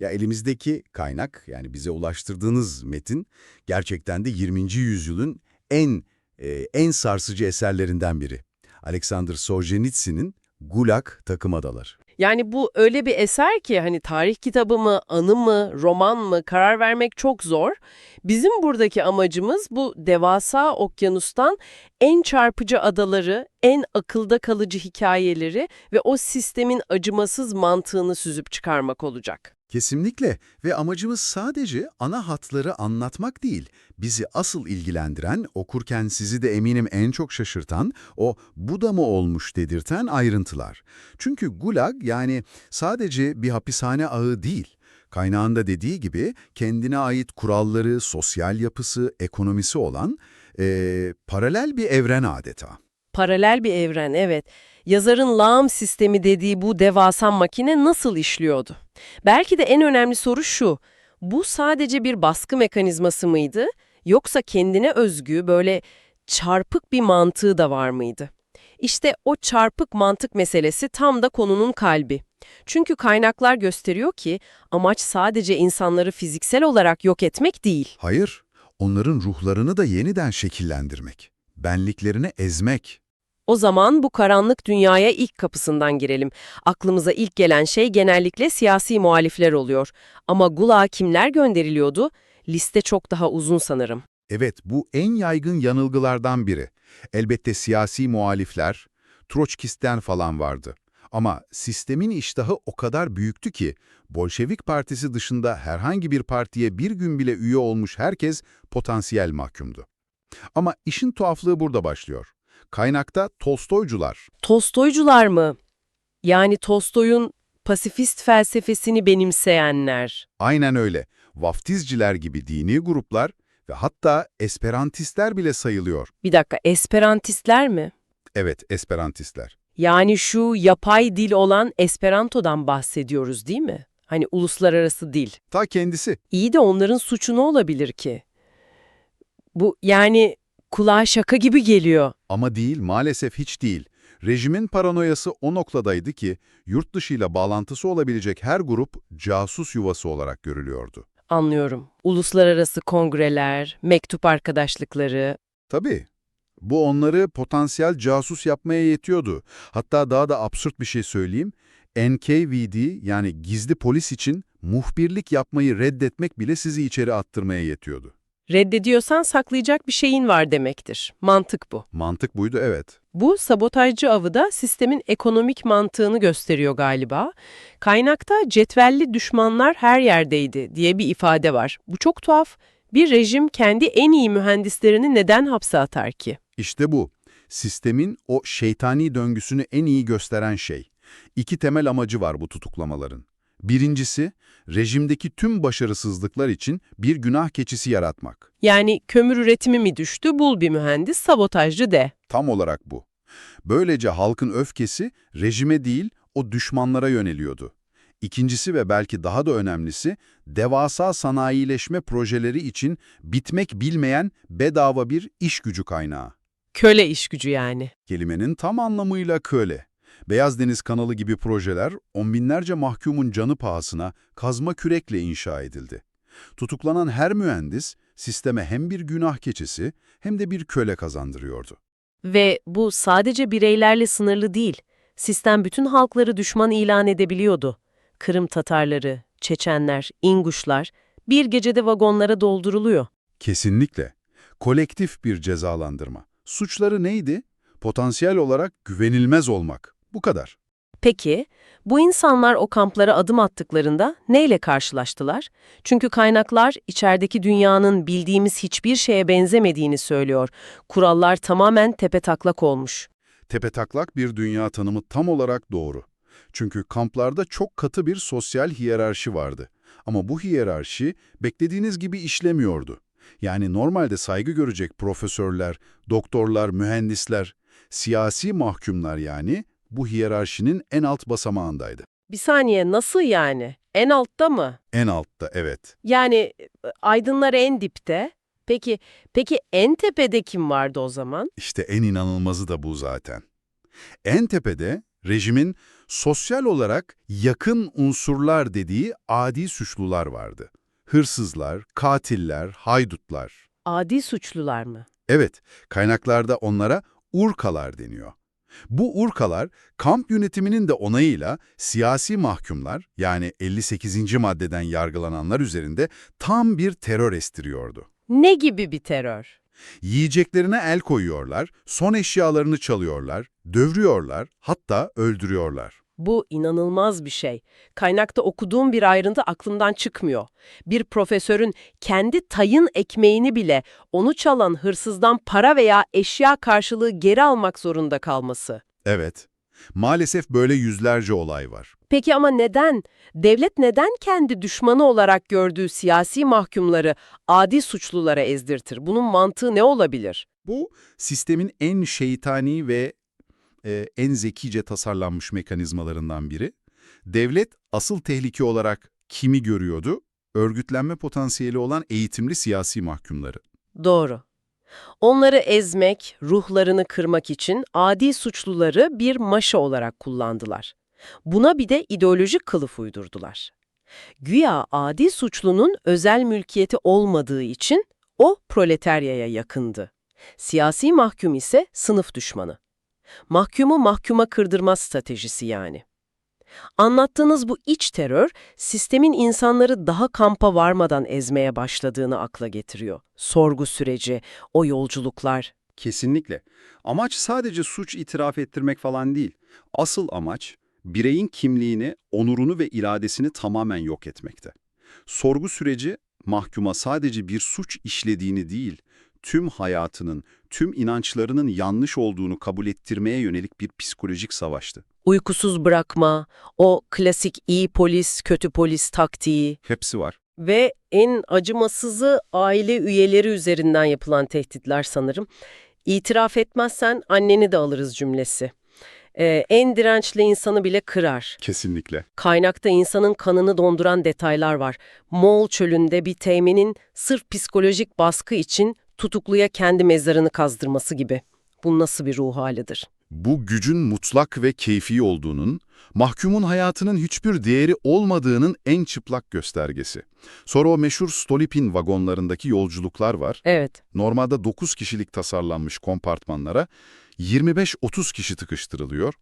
Ya elimizdeki kaynak yani bize ulaştırdığınız metin gerçekten de 20. yüzyılın en e, en sarsıcı eserlerinden biri. Alexander Solzhenitsyn'in Gulag Takım Adaları. Yani bu öyle bir eser ki hani tarih kitabı mı, anı mı, roman mı karar vermek çok zor. Bizim buradaki amacımız bu devasa okyanustan en çarpıcı adaları, en akılda kalıcı hikayeleri ve o sistemin acımasız mantığını süzüp çıkarmak olacak. Kesinlikle ve amacımız sadece ana hatları anlatmak değil. Bizi asıl ilgilendiren, okurken sizi de eminim en çok şaşırtan, o bu da mı olmuş dedirten ayrıntılar. Çünkü Gulag yani sadece bir hapishane ağı değil. Kaynağında dediği gibi kendine ait kuralları, sosyal yapısı, ekonomisi olan eee, paralel bir evren adeta. Paralel bir evren, evet. Yazarın lağım sistemi dediği bu devasa makine nasıl işliyordu? Belki de en önemli soru şu, bu sadece bir baskı mekanizması mıydı, yoksa kendine özgü böyle çarpık bir mantığı da var mıydı? İşte o çarpık mantık meselesi tam da konunun kalbi. Çünkü kaynaklar gösteriyor ki amaç sadece insanları fiziksel olarak yok etmek değil. Hayır, onların ruhlarını da yeniden şekillendirmek, benliklerini ezmek. O zaman bu karanlık dünyaya ilk kapısından girelim. Aklımıza ilk gelen şey genellikle siyasi muhalifler oluyor. Ama Gulag'a kimler gönderiliyordu? Liste çok daha uzun sanırım. Evet, bu en yaygın yanılgılardan biri. Elbette siyasi muhalifler, Troçkist'ten falan vardı. Ama sistemin iştahı o kadar büyüktü ki, Bolşevik Partisi dışında herhangi bir partiye bir gün bile üye olmuş herkes potansiyel mahkumdu. Ama işin tuhaflığı burada başlıyor. Kaynakta Tolstoycular, Tolstoycular mı? Yani Tolstoy'un pasifist felsefesini benimseyenler. aynen öyle, vaftizciler gibi dini gruplar ve hatta esperantistler bile sayılıyor. Bir dakika, Esperantistler mi? Evet, esperantistler. Yani şu yapay dil olan Esperanto'dan bahsediyoruz değil mi? Hani uluslararası dil. Ta kendisi. İyi de onların suçu ne olabilir ki? Bu yani kulağa şaka gibi geliyor. Ama değil, maalesef hiç değil. Rejimin paranoyası o noktadaydı ki, yurt dışıyla bağlantısı olabilecek her grup casus yuvası olarak görülüyordu. Anlıyorum. Uluslararası kongreler, mektup arkadaşlıkları. Tabii. Bu onları potansiyel casus yapmaya yetiyordu. Hatta daha da absürt bir şey söyleyeyim. NKVD yani gizli polis için muhbirlik yapmayı reddetmek bile sizi içeri attırmaya yetiyordu. Reddediyorsan saklayacak bir şeyin var demektir. Mantık bu. Mantık buydu evet. Bu sabotajcı avı da sistemin ekonomik mantığını gösteriyor galiba. Kaynakta cetvelli düşmanlar her yerdeydi diye bir ifade var. Bu çok tuhaf. Bir rejim kendi en iyi mühendislerini neden hapse atar ki? İşte bu. Sistemin o şeytani döngüsünü en iyi gösteren şey. İki temel amacı var bu tutuklamaların. Birincisi, rejimdeki tüm başarısızlıklar için bir günah keçisi yaratmak. Yani kömür üretimi mi düştü, bul bir mühendis, sabotajcı de. Tam olarak bu. Böylece halkın öfkesi rejime değil, o düşmanlara yöneliyordu. İkincisi ve belki daha da önemlisi, devasa sanayileşme projeleri için bitmek bilmeyen bedava bir iş gücü kaynağı. Köle iş gücü yani. Kelimenin tam anlamıyla köle. Beyaz Deniz Kanalı gibi projeler on binlerce mahkumun canı pahasına kazma kürekle inşa edildi. Tutuklanan her mühendis sisteme hem bir günah keçisi hem de bir köle kazandırıyordu. Ve bu sadece bireylerle sınırlı değil. Sistem bütün halkları düşman ilan edebiliyordu. Kırım Tatarları, Çeçenler, İnguşlar bir gecede vagonlara dolduruluyor. Kesinlikle. Kolektif bir cezalandırma. Suçları neydi? Potansiyel olarak güvenilmez olmak. Bu kadar. Peki, bu insanlar o kamplara adım attıklarında neyle karşılaştılar? Çünkü kaynaklar içerideki dünyanın bildiğimiz hiçbir şeye benzemediğini söylüyor. Kurallar tamamen tepetaklak olmuş. Tepetaklak bir dünya tanımı tam olarak doğru. Çünkü kamplarda çok katı bir sosyal hiyerarşi vardı. Ama bu hiyerarşi beklediğiniz gibi işlemiyordu. Yani normalde saygı görecek profesörler, doktorlar, mühendisler, siyasi mahkumlar yani bu hiyerarşinin en alt basamağındaydı. Bir saniye nasıl yani? En altta mı? En altta evet. Yani e, aydınlar en dipte. Peki, peki en tepede kim vardı o zaman? İşte en inanılmazı da bu zaten. En tepede Rejimin sosyal olarak yakın unsurlar dediği adi suçlular vardı. Hırsızlar, katiller, haydutlar. Adi suçlular mı? Evet, kaynaklarda onlara urkalar deniyor. Bu urkalar, kamp yönetiminin de onayıyla siyasi mahkumlar, yani 58. maddeden yargılananlar üzerinde tam bir terör estiriyordu. Ne gibi bir terör? Yiyeceklerine el koyuyorlar, son eşyalarını çalıyorlar, dövüyorlar, hatta öldürüyorlar. Bu inanılmaz bir şey. Kaynakta okuduğum bir ayrıntı aklımdan çıkmıyor. Bir profesörün kendi tayın ekmeğini bile onu çalan hırsızdan para veya eşya karşılığı geri almak zorunda kalması. Evet, maalesef böyle yüzlerce olay var. Peki ama neden? Devlet neden kendi düşmanı olarak gördüğü siyasi mahkumları adi suçlulara ezdirtir? Bunun mantığı ne olabilir? Bu, sistemin en şeytani ve e, en zekice tasarlanmış mekanizmalarından biri. Devlet asıl tehlike olarak kimi görüyordu? Örgütlenme potansiyeli olan eğitimli siyasi mahkumları. Doğru. Onları ezmek, ruhlarını kırmak için adi suçluları bir maşa olarak kullandılar. Buna bir de ideolojik kılıf uydurdular. Güya adi suçlunun özel mülkiyeti olmadığı için o proletaryaya yakındı. Siyasi mahkum ise sınıf düşmanı. Mahkumu mahkuma kırdırma stratejisi yani. Anlattığınız bu iç terör, sistemin insanları daha kampa varmadan ezmeye başladığını akla getiriyor. Sorgu süreci, o yolculuklar. Kesinlikle. Amaç sadece suç itiraf ettirmek falan değil. Asıl amaç bireyin kimliğini, onurunu ve iradesini tamamen yok etmekte. Sorgu süreci mahkuma sadece bir suç işlediğini değil, tüm hayatının, tüm inançlarının yanlış olduğunu kabul ettirmeye yönelik bir psikolojik savaştı. Uykusuz bırakma, o klasik iyi polis, kötü polis taktiği Hepsi var. ve en acımasızı aile üyeleri üzerinden yapılan tehditler sanırım. İtiraf etmezsen anneni de alırız cümlesi. Ee, en dirençli insanı bile kırar. Kesinlikle. Kaynakta insanın kanını donduran detaylar var. Moğol çölünde bir teğmenin sırf psikolojik baskı için tutukluya kendi mezarını kazdırması gibi. Bu nasıl bir ruh halidir? Bu gücün mutlak ve keyfi olduğunun, mahkumun hayatının hiçbir değeri olmadığının en çıplak göstergesi. Sonra o meşhur Stolipin vagonlarındaki yolculuklar var. Evet, Normalde 9 kişilik tasarlanmış kompartmanlara 25-30 kişi tıkıştırılıyor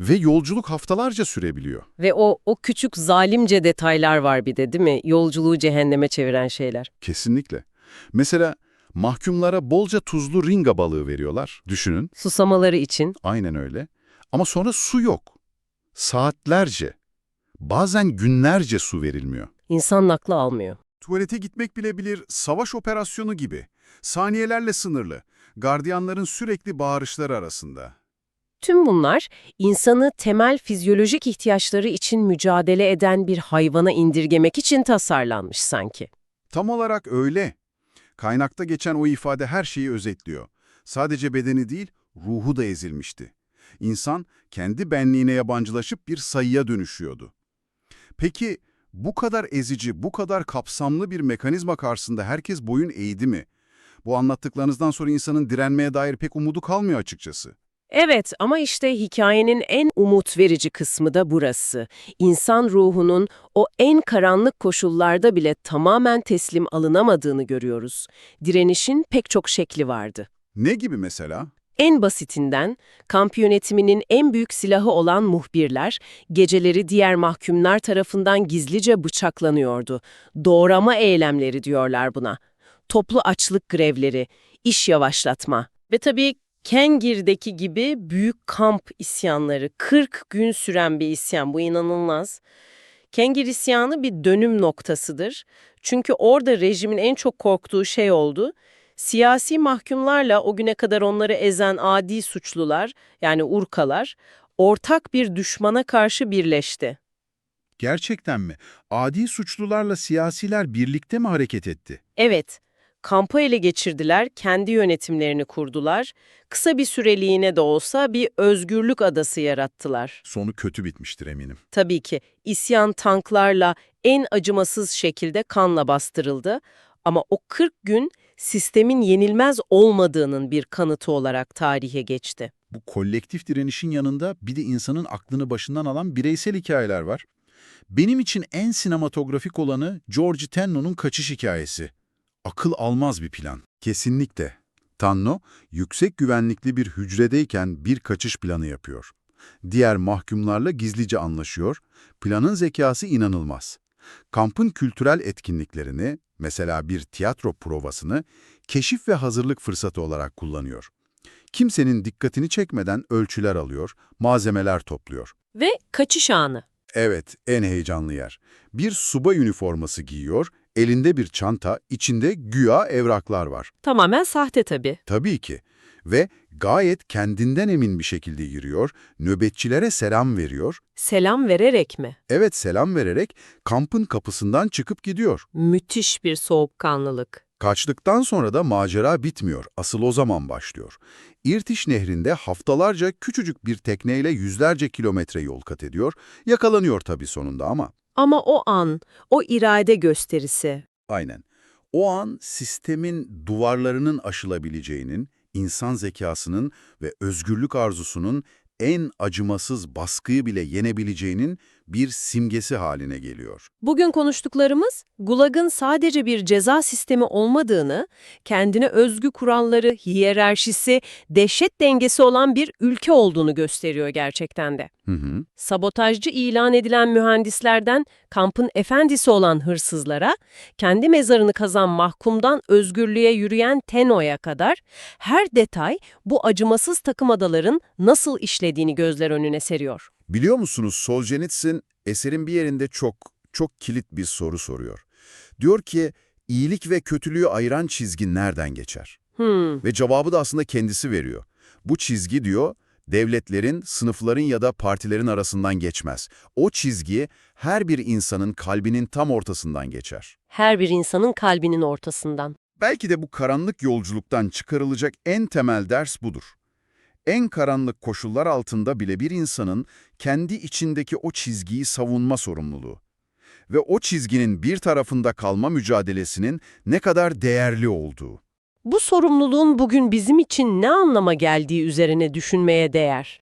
ve yolculuk haftalarca sürebiliyor. ve o o küçük zalimce detaylar var bir de değil mi? Yolculuğu cehenneme çeviren şeyler. Kesinlikle. Mesela mahkumlara bolca tuzlu ringa balığı veriyorlar. Düşünün, Susamaları için aynen öyle. Ama sonra su yok. Saatlerce, bazen günlerce su verilmiyor. insan nakli almıyor. Tuvalete gitmek bile bilir savaş operasyonu gibi. Saniyelerle sınırlı. Gardiyanların sürekli bağırışları arasında. Tüm bunlar insanı temel fizyolojik ihtiyaçları için mücadele eden bir hayvana indirgemek için tasarlanmış sanki. Tam olarak öyle. Kaynakta geçen o ifade her şeyi özetliyor. Sadece bedeni değil, ruhu da ezilmişti. İnsan kendi benliğine yabancılaşıp bir sayıya dönüşüyordu. Peki bu kadar ezici, bu kadar kapsamlı bir mekanizma karşısında herkes boyun eğdi mi? Bu anlattıklarınızdan sonra insanın direnmeye dair pek umudu kalmıyor açıkçası. Evet ama işte hikayenin en umut verici kısmı da burası. İnsan ruhunun o en karanlık koşullarda bile tamamen teslim alınamadığını görüyoruz. Direnişin pek çok şekli vardı. Ne gibi mesela? En basitinden, kamp yönetiminin en büyük silahı olan muhbirler, geceleri diğer mahkumlar tarafından gizlice bıçaklanıyordu. Doğrama eylemleri diyorlar buna. Toplu açlık grevleri, iş yavaşlatma ve tabii Kengir'deki gibi büyük kamp isyanları, 40 gün süren bir isyan, bu inanılmaz. Kengir isyanı bir dönüm noktasıdır. Çünkü orada rejimin en çok korktuğu şey oldu. Siyasi mahkumlarla o güne kadar onları ezen adi suçlular, yani urkalar, ortak bir düşmana karşı birleşti. Gerçekten mi? Adi suçlularla siyasiler birlikte mi hareket etti? Evet, kampı ele geçirdiler, kendi yönetimlerini kurdular, kısa bir süreliğine de olsa bir özgürlük adası yarattılar. Sonu kötü bitmiştir eminim. Tabii ki isyan tanklarla en acımasız şekilde kanla bastırıldı ama o 40 gün sistemin yenilmez olmadığının bir kanıtı olarak tarihe geçti. Bu kolektif direnişin yanında bir de insanın aklını başından alan bireysel hikayeler var. Benim için en sinematografik olanı George Tenno'nun kaçış hikayesi. Akıl almaz bir plan. Kesinlikle. Tanno, yüksek güvenlikli bir hücredeyken bir kaçış planı yapıyor. Diğer mahkumlarla gizlice anlaşıyor. Planın zekası inanılmaz. Kampın kültürel etkinliklerini, mesela bir tiyatro provasını, keşif ve hazırlık fırsatı olarak kullanıyor. Kimsenin dikkatini çekmeden ölçüler alıyor, malzemeler topluyor. Ve kaçış anı. Evet, en heyecanlı yer. Bir subay üniforması giyiyor, elinde bir çanta, içinde güya evraklar var. Tamamen sahte tabii. Tabii ki. Ve gayet kendinden emin bir şekilde giriyor, nöbetçilere selam veriyor. Selam vererek mi? Evet selam vererek kampın kapısından çıkıp gidiyor. Müthiş bir soğukkanlılık. Kaçtıktan sonra da macera bitmiyor. Asıl o zaman başlıyor. İrtiş Nehri'nde haftalarca küçücük bir tekneyle yüzlerce kilometre yol kat ediyor. Yakalanıyor tabii sonunda ama. Ama o an, o irade gösterisi. Aynen. O an sistemin duvarlarının aşılabileceğinin, insan zekasının ve özgürlük arzusunun en acımasız baskıyı bile yenebileceğinin bir simgesi haline geliyor. Bugün konuştuklarımız, Gulag'ın sadece bir ceza sistemi olmadığını, kendine özgü kuralları, hiyerarşisi, dehşet dengesi olan bir ülke olduğunu gösteriyor gerçekten de. Hı hı. Sabotajcı ilan edilen mühendislerden kampın efendisi olan hırsızlara, kendi mezarını kazan mahkumdan özgürlüğe yürüyen Teno'ya kadar her detay bu acımasız takım adaların nasıl işlediğini gözler önüne seriyor. Biliyor musunuz Solzhenitsyn eserin bir yerinde çok, çok kilit bir soru soruyor. Diyor ki, iyilik ve kötülüğü ayıran çizgi nereden geçer? Hmm, Ve cevabı da aslında kendisi veriyor. Bu çizgi diyor, devletlerin, sınıfların ya da partilerin arasından geçmez. O çizgi her bir insanın kalbinin tam ortasından geçer. her bir insanın kalbinin ortasından. Belki de bu karanlık yolculuktan çıkarılacak en temel ders budur. En karanlık koşullar altında bile bir insanın kendi içindeki o çizgiyi savunma sorumluluğu ve o çizginin bir tarafında kalma mücadelesinin ne kadar değerli olduğu. Bu sorumluluğun bugün bizim için ne anlama geldiği üzerine düşünmeye değer.